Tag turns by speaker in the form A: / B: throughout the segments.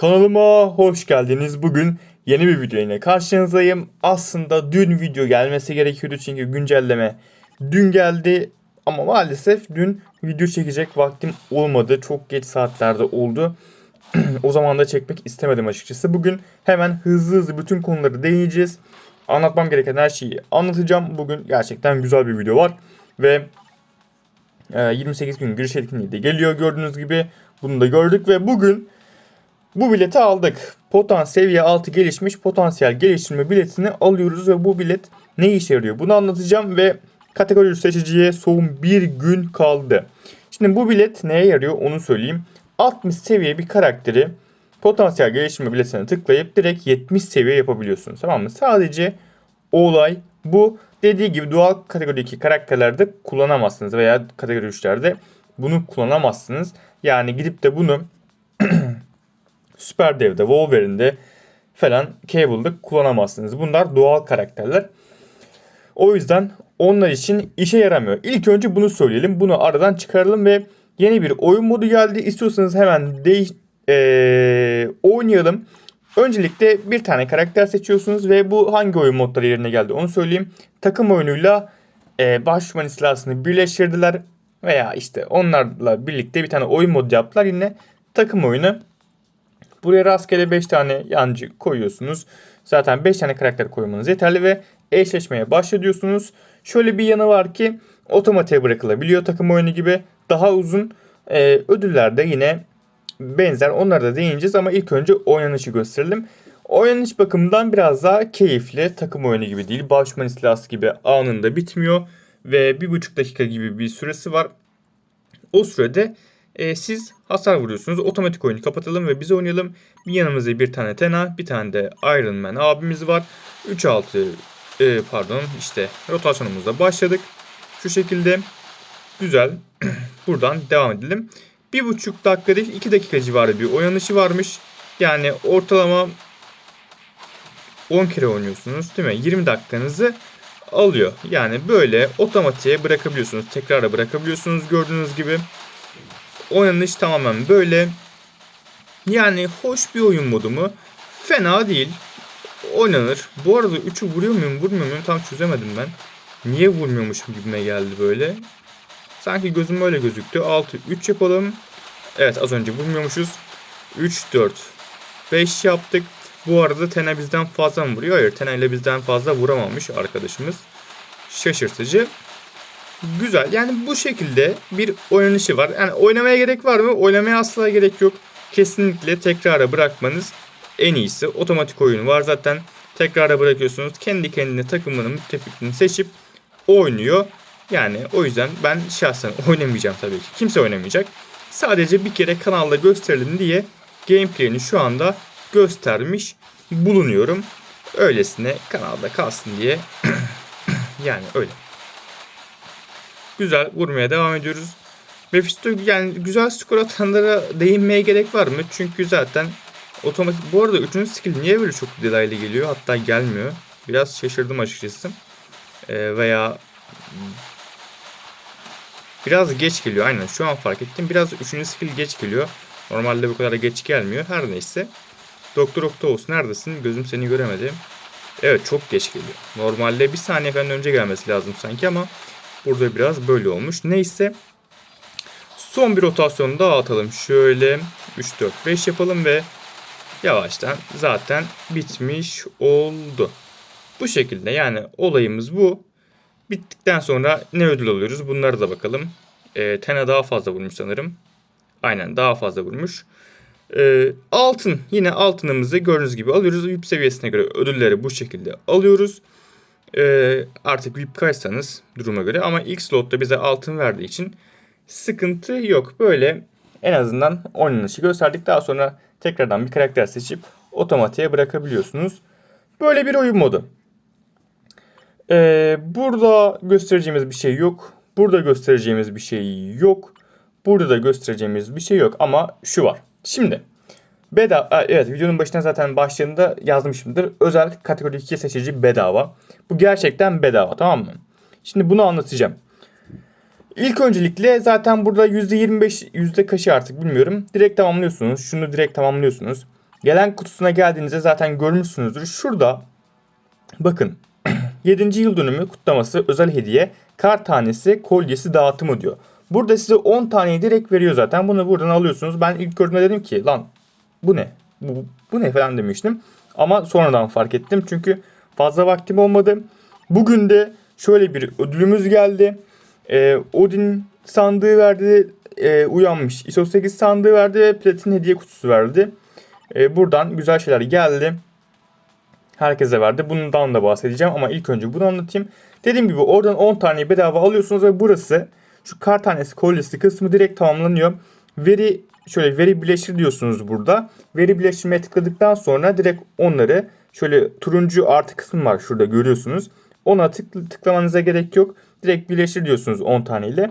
A: Kanalıma hoş geldiniz. Bugün yeni bir video ile karşınızdayım. Aslında dün video gelmesi gerekiyordu çünkü güncelleme dün geldi. Ama maalesef dün video çekecek vaktim olmadı. Çok geç saatlerde oldu. o zaman da çekmek istemedim açıkçası. Bugün hemen hızlı hızlı bütün konuları değineceğiz. Anlatmam gereken her şeyi anlatacağım. Bugün gerçekten güzel bir video var. Ve e, 28 gün giriş etkinliği de geliyor gördüğünüz gibi. Bunu da gördük ve bugün bu bileti aldık. Potan seviye 6 gelişmiş potansiyel geliştirme biletini alıyoruz ve bu bilet ne işe yarıyor? Bunu anlatacağım ve kategori seçiciye son bir gün kaldı. Şimdi bu bilet neye yarıyor onu söyleyeyim. 60 seviye bir karakteri potansiyel geliştirme biletine tıklayıp direkt 70 seviye yapabiliyorsunuz. Tamam mı? Sadece olay bu. Dediği gibi doğal kategori 2 karakterlerde kullanamazsınız veya kategori 3'lerde bunu kullanamazsınız. Yani gidip de bunu Süper Dev'de, Wolverine'de falan Cable'da kullanamazsınız. Bunlar doğal karakterler. O yüzden onlar için işe yaramıyor. İlk önce bunu söyleyelim. Bunu aradan çıkaralım ve yeni bir oyun modu geldi. İstiyorsanız hemen değiş ee, oynayalım. Öncelikle bir tane karakter seçiyorsunuz ve bu hangi oyun modları yerine geldi onu söyleyeyim. Takım oyunuyla e, başman istilasını birleştirdiler veya işte onlarla birlikte bir tane oyun modu yaptılar. Yine takım oyunu. Buraya rastgele 5 tane yancı koyuyorsunuz. Zaten 5 tane karakter koymanız yeterli ve eşleşmeye başlıyorsunuz. Şöyle bir yanı var ki otomatiğe bırakılabiliyor takım oyunu gibi. Daha uzun e, ödüller de yine benzer. Onlara da değineceğiz ama ilk önce oynanışı gösterelim. Oynanış bakımından biraz daha keyifli. Takım oyunu gibi değil. Başman istilası gibi anında bitmiyor. Ve bir buçuk dakika gibi bir süresi var. O sürede e, siz hasar vuruyorsunuz. Otomatik oyunu kapatalım ve biz oynayalım. Bir yanımızda bir tane Tena, bir tane de Iron Man abimiz var. 3-6 e, pardon işte rotasyonumuzda başladık. Şu şekilde güzel. Buradan devam edelim. Bir buçuk dakika değil 2 dakika civarı bir oynanışı varmış. Yani ortalama 10 kere oynuyorsunuz değil mi? 20 dakikanızı alıyor. Yani böyle otomatiğe bırakabiliyorsunuz. Tekrara bırakabiliyorsunuz gördüğünüz gibi. Oynanış tamamen böyle. Yani hoş bir oyun modu mu? Fena değil. Oynanır. Bu arada 3'ü vuruyor muyum vurmuyor muyum tam çözemedim ben. Niye vurmuyormuşum gibime geldi böyle. Sanki gözüm öyle gözüktü. 6 3 yapalım. Evet az önce vurmuyormuşuz. 3 4 5 yaptık. Bu arada Tena bizden fazla mı vuruyor? Hayır Tena ile bizden fazla vuramamış arkadaşımız. Şaşırtıcı. Güzel. Yani bu şekilde bir oynanışı var. Yani oynamaya gerek var mı? Oynamaya asla gerek yok. Kesinlikle tekrara bırakmanız en iyisi. Otomatik oyunu var zaten. Tekrara bırakıyorsunuz. Kendi kendine takımının müttefikini seçip oynuyor. Yani o yüzden ben şahsen oynamayacağım tabii ki. Kimse oynamayacak. Sadece bir kere kanalda gösterelim diye gameplay'ini şu anda göstermiş bulunuyorum. Öylesine kanalda kalsın diye. yani öyle. Güzel vurmaya devam ediyoruz. Mephisto yani güzel skor atanlara değinmeye gerek var mı? Çünkü zaten otomatik bu arada 3. skill niye böyle çok delaylı geliyor? Hatta gelmiyor. Biraz şaşırdım açıkçası. Ee, veya biraz geç geliyor. Aynen şu an fark ettim. Biraz 3. skill geç geliyor. Normalde bu kadar geç gelmiyor. Her neyse. Doktor Octopus neredesin? Gözüm seni göremedi. Evet çok geç geliyor. Normalde bir saniye falan önce gelmesi lazım sanki ama burada biraz böyle olmuş. Neyse. Son bir rotasyonu daha atalım. Şöyle 3, 4, 5 yapalım ve yavaştan zaten bitmiş oldu. Bu şekilde yani olayımız bu. Bittikten sonra ne ödül alıyoruz bunlara da bakalım. E, Tena daha fazla vurmuş sanırım. Aynen daha fazla vurmuş. E, altın yine altınımızı gördüğünüz gibi alıyoruz. VIP seviyesine göre ödülleri bu şekilde alıyoruz. E, artık VIP kaçsanız duruma göre ama ilk slotta bize altın verdiği için sıkıntı yok. Böyle en azından oynanışı gösterdik. Daha sonra tekrardan bir karakter seçip otomatiğe bırakabiliyorsunuz. Böyle bir oyun modu. Ee, burada göstereceğimiz bir şey yok. Burada göstereceğimiz bir şey yok. Burada da göstereceğimiz bir şey yok ama şu var. Şimdi bedava evet videonun başına zaten başlığında yazmışımdır. Özel kategori 2 seçici bedava. Bu gerçekten bedava tamam mı? Şimdi bunu anlatacağım. İlk öncelikle zaten burada %25 yüzde kaçı artık bilmiyorum. Direkt tamamlıyorsunuz. Şunu direkt tamamlıyorsunuz. Gelen kutusuna geldiğinizde zaten görmüşsünüzdür. Şurada bakın 7. yıl dönümü kutlaması özel hediye kar tanesi kolyesi dağıtımı diyor. Burada size 10 taneyi direkt veriyor zaten. Bunu buradan alıyorsunuz. Ben ilk gördüğümde dedim ki lan bu ne? Bu, bu ne falan demiştim. Ama sonradan fark ettim. Çünkü fazla vaktim olmadı. Bugün de şöyle bir ödülümüz geldi. Ee, Odin sandığı verdi. Ee, uyanmış. ISO 8 sandığı verdi ve platin hediye kutusu verdi. Ee, buradan güzel şeyler geldi. Herkese verdi. Bundan da bahsedeceğim ama ilk önce bunu anlatayım. Dediğim gibi oradan 10 taneyi bedava alıyorsunuz ve burası şu kar tanesi kolyesi kısmı direkt tamamlanıyor. Veri şöyle veri birleştir diyorsunuz burada. Veri birleştirmeye tıkladıktan sonra direkt onları şöyle turuncu artı kısmı var şurada görüyorsunuz. Ona tık, tıklamanıza gerek yok. Direkt birleştir diyorsunuz 10 taneyle.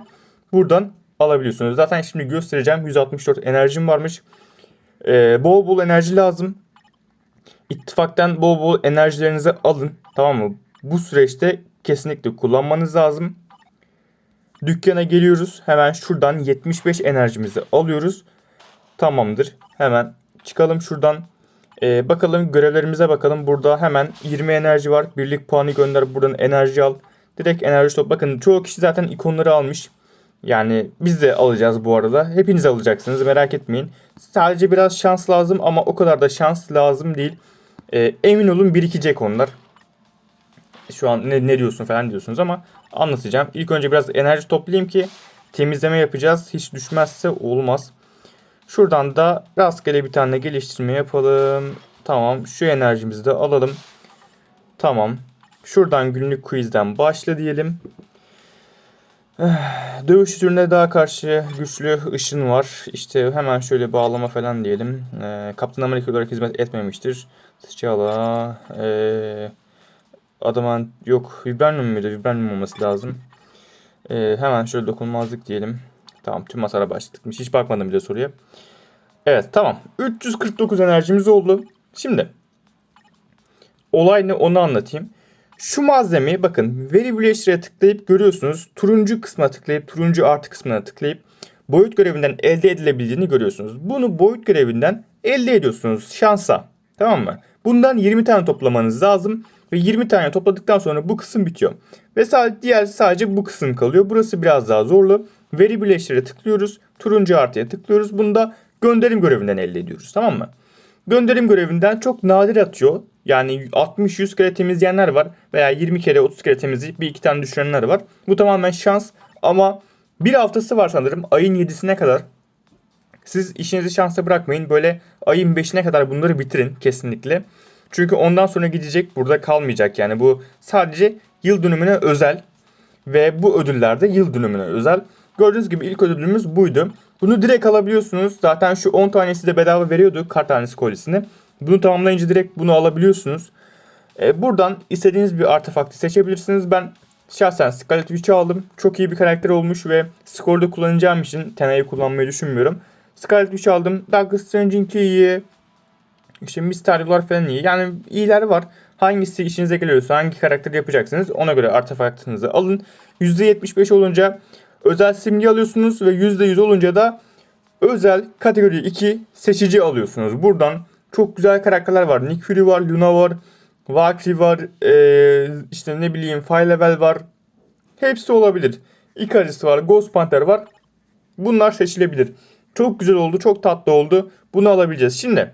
A: Buradan alabiliyorsunuz. Zaten şimdi göstereceğim. 164 enerjim varmış. Ee, bol bol enerji lazım. İttifaktan bol bol enerjilerinizi alın. Tamam mı? Bu süreçte kesinlikle kullanmanız lazım. Dükkana geliyoruz. Hemen şuradan 75 enerjimizi alıyoruz. Tamamdır. Hemen çıkalım şuradan. Ee, bakalım görevlerimize bakalım. Burada hemen 20 enerji var. Birlik puanı gönder. Buradan enerji al. Direkt enerji top. Bakın çoğu kişi zaten ikonları almış. Yani biz de alacağız bu arada. Hepiniz alacaksınız merak etmeyin. Sadece biraz şans lazım ama o kadar da şans lazım değil. Ee, emin olun birikecek onlar. Şu an ne, ne diyorsun falan diyorsunuz ama anlatacağım. İlk önce biraz enerji toplayayım ki temizleme yapacağız. Hiç düşmezse olmaz. Şuradan da rastgele bir tane geliştirme yapalım. Tamam şu enerjimizi de alalım. Tamam. Şuradan günlük quizden başla diyelim. Dövüş türüne daha karşı güçlü ışın var. İşte hemen şöyle bağlama falan diyelim. Ee, Kaptan Amerika olarak hizmet etmemiştir. T'Challa. Ee, Adamant yok. Vibranium muydu? Vibranium olması lazım. Ee, hemen şöyle dokunmazlık diyelim. Tamam tüm hasara başladıkmış. Hiç bakmadım bile soruya. Evet tamam. 349 enerjimiz oldu. Şimdi olay ne onu anlatayım. Şu malzemeyi bakın birleştire tıklayıp görüyorsunuz. Turuncu kısmına tıklayıp turuncu artı kısmına tıklayıp boyut görevinden elde edilebildiğini görüyorsunuz. Bunu boyut görevinden elde ediyorsunuz şansa. Tamam mı? Bundan 20 tane toplamanız lazım. Ve 20 tane topladıktan sonra bu kısım bitiyor. Ve sadece, diğer sadece bu kısım kalıyor. Burası biraz daha zorlu. Veri birleştire tıklıyoruz. Turuncu artıya tıklıyoruz. Bunu da gönderim görevinden elde ediyoruz. Tamam mı? Gönderim görevinden çok nadir atıyor. Yani 60-100 kere temizleyenler var. Veya 20 kere 30 kere temizleyip bir iki tane düşürenler var. Bu tamamen şans. Ama bir haftası var sanırım. Ayın 7'sine kadar. Siz işinizi şansa bırakmayın. Böyle ayın 5'ine kadar bunları bitirin kesinlikle. Çünkü ondan sonra gidecek burada kalmayacak yani bu sadece yıl dönümüne özel ve bu ödüller de yıl dönümüne özel. Gördüğünüz gibi ilk ödülümüz buydu. Bunu direkt alabiliyorsunuz. Zaten şu 10 tanesi de bedava veriyordu kart tanesi kolisini. Bunu tamamlayınca direkt bunu alabiliyorsunuz. Ee, buradan istediğiniz bir artefaktı seçebilirsiniz. Ben şahsen Scarlet Witch'i aldım. Çok iyi bir karakter olmuş ve skorda kullanacağım için Tena'yı kullanmayı düşünmüyorum. Scarlet Witch aldım. Doctor Strange'inki iyi. İşte Mysterio'lar falan iyi. Yani iyiler var. Hangisi işinize geliyorsa hangi karakteri yapacaksınız ona göre artefaktınızı alın. %75 olunca özel simge alıyorsunuz ve %100 olunca da özel kategori 2 seçici alıyorsunuz. Buradan çok güzel karakterler var. Nick Fury var, Luna var, Valkyrie var, ee, işte ne bileyim Fire Level var. Hepsi olabilir. Icarus var, Ghost Panther var. Bunlar seçilebilir. Çok güzel oldu, çok tatlı oldu. Bunu alabileceğiz. Şimdi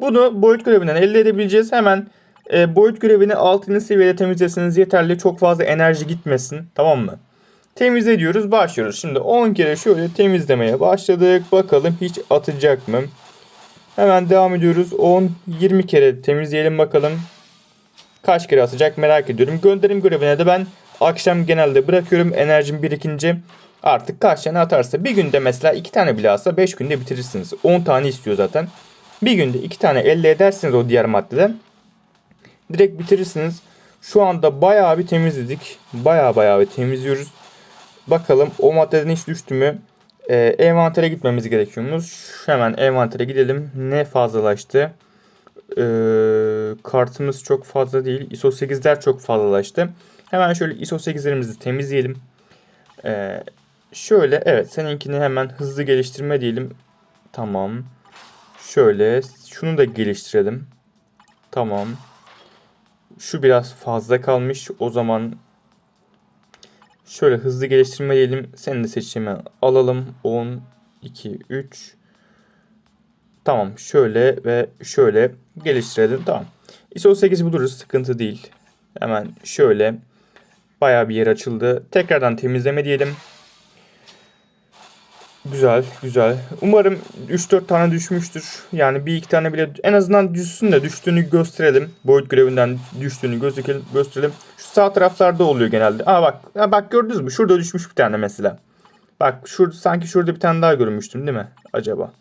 A: bunu boyut görevinden elde edebileceğiz. Hemen e, boyut görevini 6. seviyede temizleseniz yeterli. Çok fazla enerji gitmesin. Tamam mı? Temizle diyoruz. Başlıyoruz. Şimdi 10 kere şöyle temizlemeye başladık. Bakalım hiç atacak mı? Hemen devam ediyoruz. 10 20 kere temizleyelim bakalım. Kaç kere atacak merak ediyorum. Gönderim görevine de ben akşam genelde bırakıyorum. Enerjim birikince artık kaç tane atarsa. Bir günde mesela 2 tane bile atsa 5 günde bitirirsiniz. 10 tane istiyor zaten. Bir günde iki tane elde edersiniz o diğer maddeden. Direkt bitirirsiniz. Şu anda bayağı bir temizledik. Bayağı bayağı bir temizliyoruz. Bakalım o maddeden hiç düştü mü? Ee, envantere gitmemiz gerekiyormuş. Hemen envantere gidelim. Ne fazlalaştı? Ee, kartımız çok fazla değil. ISO 8'ler çok fazlalaştı. Hemen şöyle ISO 8'lerimizi temizleyelim. Ee, şöyle evet seninkini hemen hızlı geliştirme diyelim. Tamam. Şöyle şunu da geliştirelim. Tamam. Şu biraz fazla kalmış. O zaman şöyle hızlı geliştirme diyelim. Seni de seçimi alalım. 10, 2, 3. Tamam. Şöyle ve şöyle geliştirelim. Tamam. ISO 8 buluruz. Sıkıntı değil. Hemen şöyle bayağı bir yer açıldı. Tekrardan temizleme diyelim. Güzel, güzel. Umarım 3-4 tane düşmüştür. Yani bir iki tane bile en azından düşsün de düştüğünü gösterelim. Boyut görevinden düştüğünü gözükelim, gösterelim. Sağ taraflarda oluyor genelde. Aa bak, ya bak gördünüz mü? Şurada düşmüş bir tane mesela. Bak şurada sanki şurada bir tane daha görmüştüm değil mi? Acaba.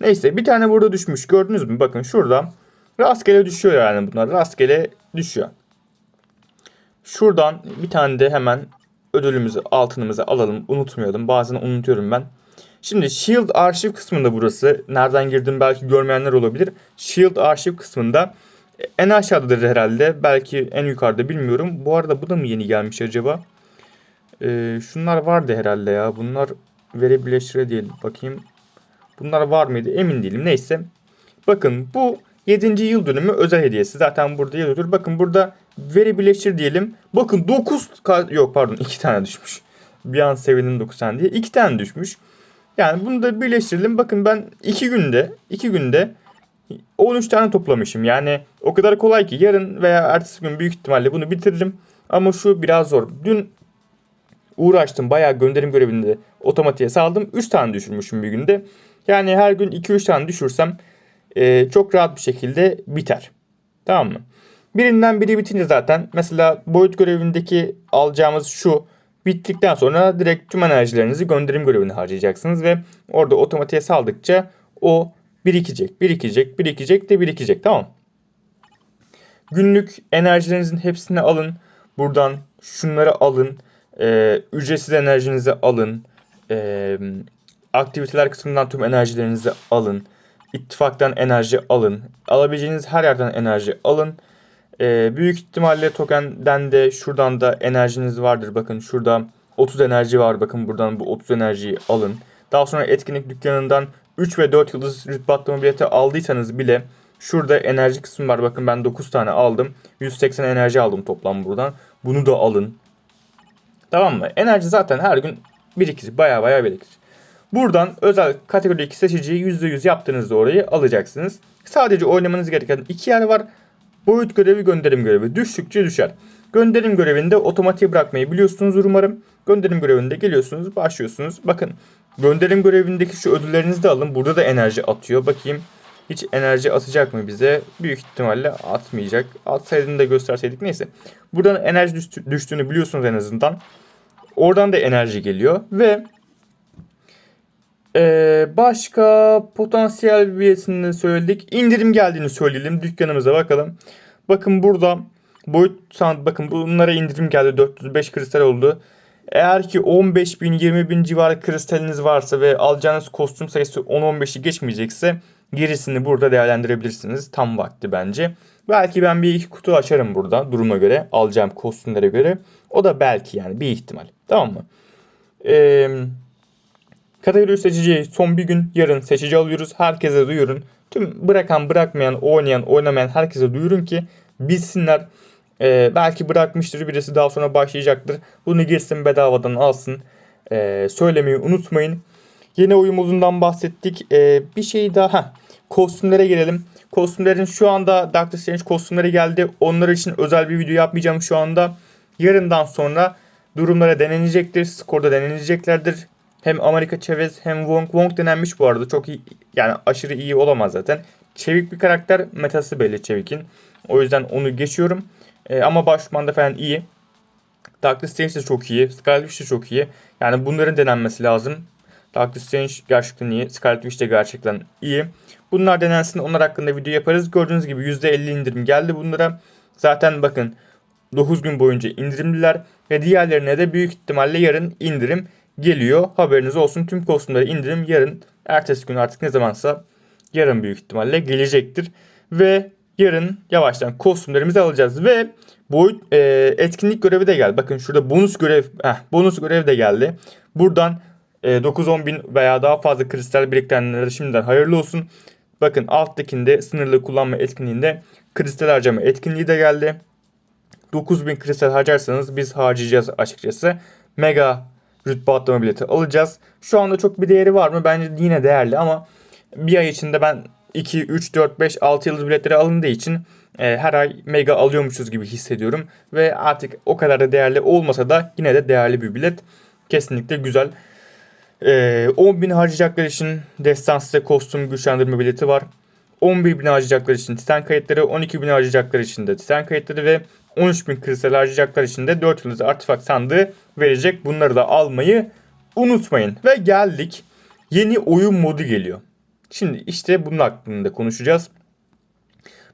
A: Neyse bir tane burada düşmüş. Gördünüz mü? Bakın şurada. Rastgele düşüyor yani bunlar. Rastgele düşüyor. Şuradan bir tane de hemen ödülümüzü altınımızı alalım. Unutmayalım. Bazen unutuyorum ben. Şimdi Shield arşiv kısmında burası. Nereden girdim belki görmeyenler olabilir. Shield arşiv kısmında en aşağıdadır herhalde. Belki en yukarıda bilmiyorum. Bu arada bu da mı yeni gelmiş acaba? Ee, şunlar vardı herhalde ya. Bunlar veri birleştire. Bakayım. Bunlar var mıydı? Emin değilim. Neyse. Bakın bu 7. yıl dönümü özel hediyesi. Zaten burada yazıyordur. Bakın burada veri birleştir diyelim. Bakın 9 yok pardon 2 tane düşmüş. Bir an sevindim 9 tane diye. 2 tane düşmüş. Yani bunu da birleştirelim. Bakın ben 2 günde 2 günde 13 tane toplamışım. Yani o kadar kolay ki yarın veya ertesi gün büyük ihtimalle bunu bitiririm. Ama şu biraz zor. Dün uğraştım. Bayağı gönderim görevinde otomatiğe saldım. 3 tane düşürmüşüm bir günde. Yani her gün 2-3 tane düşürsem e, çok rahat bir şekilde biter. Tamam mı? Birinden biri bitince zaten mesela boyut görevindeki alacağımız şu bittikten sonra direkt tüm enerjilerinizi gönderim görevine harcayacaksınız ve orada otomatiğe saldıkça o birikecek, birikecek, birikecek de birikecek tamam Günlük enerjilerinizin hepsini alın. Buradan şunları alın. E, ücretsiz enerjinizi alın. E, aktiviteler kısmından tüm enerjilerinizi alın. İttifaktan enerji alın. Alabileceğiniz her yerden enerji alın. Ee, büyük ihtimalle tokenden de şuradan da enerjiniz vardır. Bakın şurada 30 enerji var. Bakın buradan bu 30 enerjiyi alın. Daha sonra etkinlik dükkanından 3 ve 4 yıldız rütbe atlama bileti aldıysanız bile şurada enerji kısmı var. Bakın ben 9 tane aldım. 180 enerji aldım toplam buradan. Bunu da alın. Tamam mı? Enerji zaten her gün birikir. Baya baya birikir. Buradan özel kategori 2 seçiciyi %100 yaptığınızda orayı alacaksınız. Sadece oynamanız gereken iki yer var. Boyut görevi, gönderim görevi. Düştükçe düşer. Gönderim görevinde otomatik bırakmayı biliyorsunuz umarım. Gönderim görevinde geliyorsunuz, başlıyorsunuz. Bakın gönderim görevindeki şu ödüllerinizi de alın. Burada da enerji atıyor. Bakayım hiç enerji atacak mı bize? Büyük ihtimalle atmayacak. Atsaydığını da gösterseydik neyse. Buradan enerji düştüğünü biliyorsunuz en azından. Oradan da enerji geliyor ve ee, başka potansiyel üyesini söyledik. İndirim geldiğini söyleyelim. Dükkanımıza bakalım. Bakın burada boyut sound bakın bunlara indirim geldi. 405 kristal oldu. Eğer ki 15 bin 20 bin civarı kristaliniz varsa ve alacağınız kostüm sayısı 10-15'i geçmeyecekse gerisini burada değerlendirebilirsiniz. Tam vakti bence. Belki ben bir iki kutu açarım burada duruma göre alacağım kostümlere göre. O da belki yani bir ihtimal. Tamam mı? Eee Kategori seçiciyi son bir gün yarın seçici alıyoruz. Herkese duyurun. Tüm bırakan bırakmayan oynayan oynamayan herkese duyurun ki bilsinler. Ee, belki bırakmıştır birisi daha sonra başlayacaktır. Bunu girsin bedavadan alsın. Ee, söylemeyi unutmayın. Yeni oyunumuzdan bahsettik. Ee, bir şey daha. Kostümlere gelelim. Kostümlerin şu anda Doctor Strange kostümleri geldi. Onlar için özel bir video yapmayacağım şu anda. Yarından sonra durumlara denenecektir. Skorda deneneceklerdir. Hem Amerika Chavez hem Wong. Wong denenmiş bu arada. Çok iyi yani aşırı iyi olamaz zaten. Çevik bir karakter. Metası belli Çevik'in. O yüzden onu geçiyorum. E, ama başmanda falan iyi. Doctor Strange de çok iyi. Scarlet Witch de çok iyi. Yani bunların denenmesi lazım. Doctor Strange gerçekten iyi. Scarlet Witch de gerçekten iyi. Bunlar denensin. Onlar hakkında video yaparız. Gördüğünüz gibi %50 indirim geldi bunlara. Zaten bakın 9 gün boyunca indirimliler. Ve diğerlerine de büyük ihtimalle yarın indirim geliyor. Haberiniz olsun. Tüm kostümleri indirim yarın, ertesi gün artık ne zamansa yarın büyük ihtimalle gelecektir. Ve yarın yavaştan kostümlerimizi alacağız. Ve boyut e, etkinlik görevi de geldi. Bakın şurada bonus görev heh, bonus görev de geldi. Buradan e, 9-10 bin veya daha fazla kristal biriktirenlere şimdiden hayırlı olsun. Bakın alttakinde sınırlı kullanma etkinliğinde kristal harcama etkinliği de geldi. 9000 kristal harcarsanız biz harcayacağız açıkçası. Mega rütbe atlama bileti alacağız. Şu anda çok bir değeri var mı? Bence yine değerli ama bir ay içinde ben 2, 3, 4, 5, 6 yıldız biletleri alındığı için e, her ay mega alıyormuşuz gibi hissediyorum. Ve artık o kadar da değerli olmasa da yine de değerli bir bilet. Kesinlikle güzel. E, 10.000 harcayacaklar için destansı kostüm güçlendirme bileti var. 11 bin harcayacaklar için Titan kayıtları, 12 bin harcayacaklar için de Titan kayıtları ve 13 bin kristal harcayacaklar için de 4 yıldız artefakt sandığı verecek. Bunları da almayı unutmayın. Ve geldik. Yeni oyun modu geliyor. Şimdi işte bunun hakkında konuşacağız.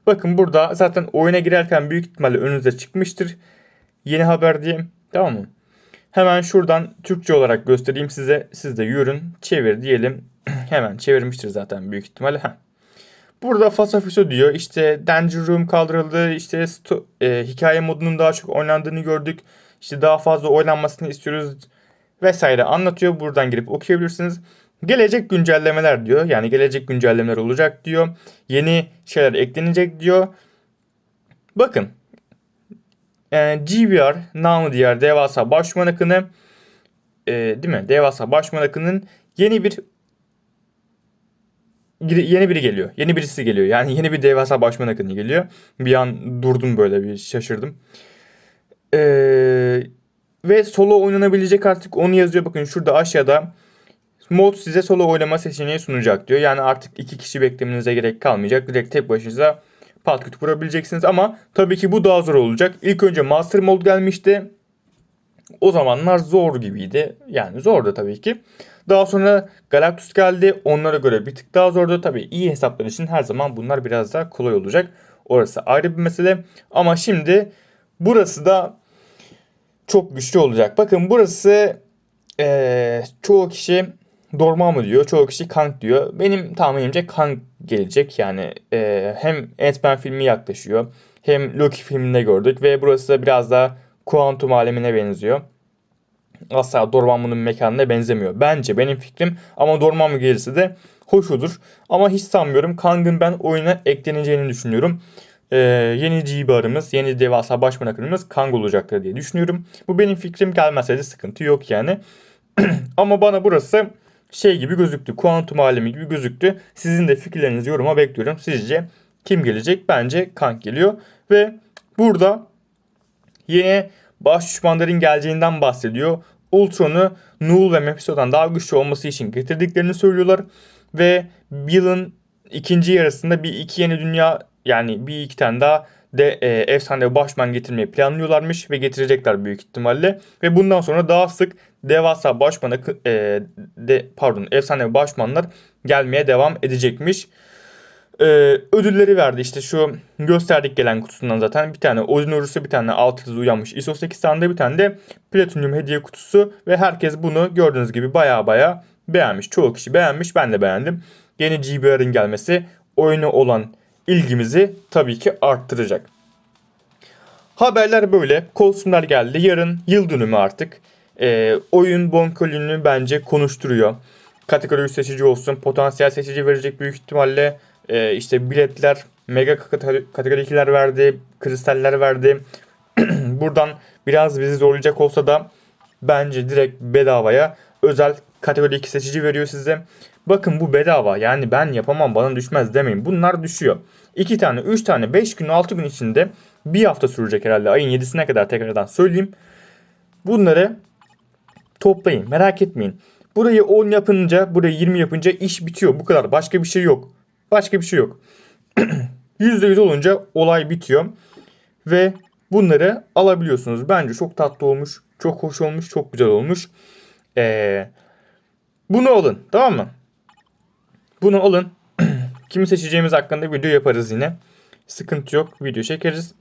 A: Bakın burada zaten oyuna girerken büyük ihtimalle önünüze çıkmıştır. Yeni haber diye. Tamam mı? Hemen şuradan Türkçe olarak göstereyim size. Siz de yürün. Çevir diyelim. Hemen çevirmiştir zaten büyük ihtimalle. Heh. Burada Fasafiso diyor. İşte Danger Room kaldırıldı. İşte e, hikaye modunun daha çok oynandığını gördük. İşte daha fazla oynanmasını istiyoruz vesaire anlatıyor. Buradan girip okuyabilirsiniz. Gelecek güncellemeler diyor. Yani gelecek güncellemeler olacak diyor. Yeni şeyler eklenecek diyor. Bakın. E, GVR, namı diğer devasa başman akını e, değil mi? Devasa başman akının yeni bir yeni biri geliyor. Yeni birisi geliyor. Yani yeni bir devasa başman akını geliyor. Bir an durdum böyle bir şaşırdım. Ee, ve solo oynanabilecek artık onu yazıyor. Bakın şurada aşağıda mod size solo oynama seçeneği sunacak diyor. Yani artık iki kişi beklemenize gerek kalmayacak. Direkt tek başınıza pat kütü vurabileceksiniz. Ama tabii ki bu daha zor olacak. İlk önce Master Mod gelmişti. O zamanlar zor gibiydi. Yani zordu tabii ki. Daha sonra Galactus geldi. Onlara göre bir tık daha zordu. Tabii iyi hesaplar için her zaman bunlar biraz daha kolay olacak. Orası ayrı bir mesele. Ama şimdi burası da çok güçlü olacak. Bakın burası eee, çoğu kişi Dormammu diyor. Çoğu kişi Kang diyor. Benim tahminimce Kang gelecek. Yani eee, hem Ant-Man filmi yaklaşıyor. Hem Loki filminde gördük. Ve burası da biraz daha kuantum alemine benziyor. Asla Dormammu'nun mekanına benzemiyor. Bence benim fikrim. Ama Dormammu gelirse de hoş olur. Ama hiç sanmıyorum. Kang'ın ben oyuna ekleneceğini düşünüyorum. Ee, yeni GBR'ımız, yeni devasa başman akımımız Kang olacaktır diye düşünüyorum. Bu benim fikrim gelmezse de sıkıntı yok yani. Ama bana burası şey gibi gözüktü. Kuantum alemi gibi gözüktü. Sizin de fikirlerinizi yoruma bekliyorum. Sizce kim gelecek? Bence Kang geliyor. Ve burada yeni baş düşmanların geleceğinden bahsediyor. Ultron'u Null ve Mephisto'dan daha güçlü olması için getirdiklerini söylüyorlar. Ve yılın ikinci yarısında bir iki yeni dünya yani bir iki tane daha de e, efsane başman getirmeyi planlıyorlarmış ve getirecekler büyük ihtimalle. Ve bundan sonra daha sık devasa başmana e, de, pardon efsane başmanlar gelmeye devam edecekmiş. Ee, ödülleri verdi işte şu gösterdik gelen kutusundan zaten bir tane Odin Orus'u bir tane alt yıldız uyanmış ISO 8 tane bir tane de Platinum hediye kutusu ve herkes bunu gördüğünüz gibi baya baya beğenmiş. Çoğu kişi beğenmiş ben de beğendim. Yeni GBR'ın gelmesi oyuna olan ilgimizi tabii ki arttıracak. Haberler böyle. Kostümler geldi. Yarın yıl dönümü artık. Ee, oyun bonkolünü bence konuşturuyor. Kategori 3 seçici olsun. Potansiyel seçici verecek büyük ihtimalle. Ee, işte biletler, mega kategori 2'ler verdi. Kristaller verdi. Buradan biraz bizi zorlayacak olsa da bence direkt bedavaya özel kategori 2 seçici veriyor size. Bakın bu bedava yani ben yapamam bana düşmez demeyin. Bunlar düşüyor. 2 tane, 3 tane, 5 gün, 6 gün içinde bir hafta sürecek herhalde. Ayın 7'sine kadar tekrardan söyleyeyim. Bunları toplayın. Merak etmeyin. Burayı 10 yapınca, burayı 20 yapınca iş bitiyor. Bu kadar. Başka bir şey yok. Başka bir şey yok. %100 olunca olay bitiyor. Ve bunları alabiliyorsunuz. Bence çok tatlı olmuş. Çok hoş olmuş. Çok güzel olmuş. Ee, bunu alın. Tamam mı? Bunu alın. Kimi seçeceğimiz hakkında video yaparız yine. Sıkıntı yok. Video çekeriz.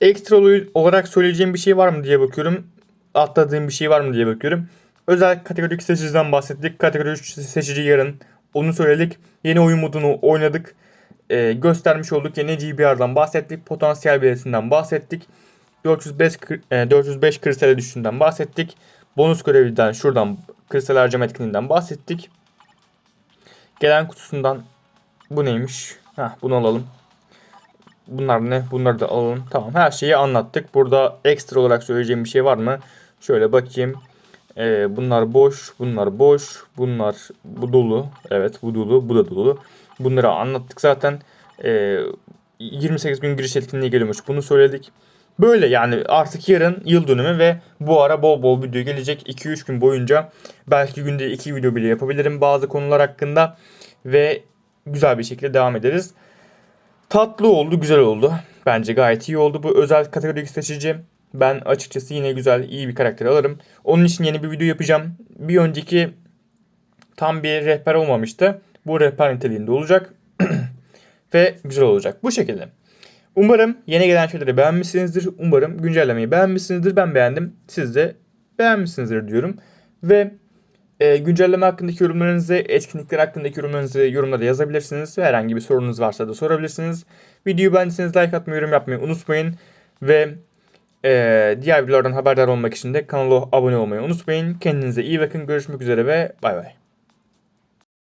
A: Ekstra olarak söyleyeceğim bir şey var mı diye bakıyorum. Atladığım bir şey var mı diye bakıyorum. Özel kategori 2 seçiciden bahsettik. Kategori 3 seçici yarın. Onu söyledik. Yeni oyun modunu oynadık. Ee, göstermiş olduk. Yeni GBR'dan bahsettik. Potansiyel biletinden bahsettik. 405, kır- e, 405 kristale düştüğünden bahsettik. Bonus görevliden şuradan kristal harcama etkinliğinden bahsettik. Gelen kutusundan Bu neymiş? Heh, bunu alalım. Bunlar ne? Bunları da alalım. Tamam her şeyi anlattık. Burada ekstra olarak söyleyeceğim bir şey var mı? Şöyle bakayım. Ee, bunlar boş, bunlar boş, bunlar bu dolu. Evet bu dolu, bu da dolu. Bunları anlattık zaten. Ee, 28 gün giriş etkinliği geliyormuş. Bunu söyledik. Böyle yani artık yarın yıl dönümü ve bu ara bol bol video gelecek. 2-3 gün boyunca belki günde 2 video bile yapabilirim bazı konular hakkında. Ve güzel bir şekilde devam ederiz. Tatlı oldu, güzel oldu. Bence gayet iyi oldu. Bu özel kategori seçici. Ben açıkçası yine güzel, iyi bir karakter alırım. Onun için yeni bir video yapacağım. Bir önceki tam bir rehber olmamıştı. Bu rehber niteliğinde olacak. Ve güzel olacak. Bu şekilde. Umarım yeni gelen şeyleri beğenmişsinizdir. Umarım güncellemeyi beğenmişsinizdir. Ben beğendim. Siz de beğenmişsinizdir diyorum. Ve e, güncelleme hakkındaki yorumlarınızı, etkinlikler hakkındaki yorumlarınızı yorumlara yazabilirsiniz. Herhangi bir sorunuz varsa da sorabilirsiniz. Videoyu beğendiyseniz like atmayı, yorum yapmayı unutmayın. Ve e, diğer videolardan haberdar olmak için de kanala abone olmayı unutmayın. Kendinize iyi bakın. Görüşmek üzere ve bay bay.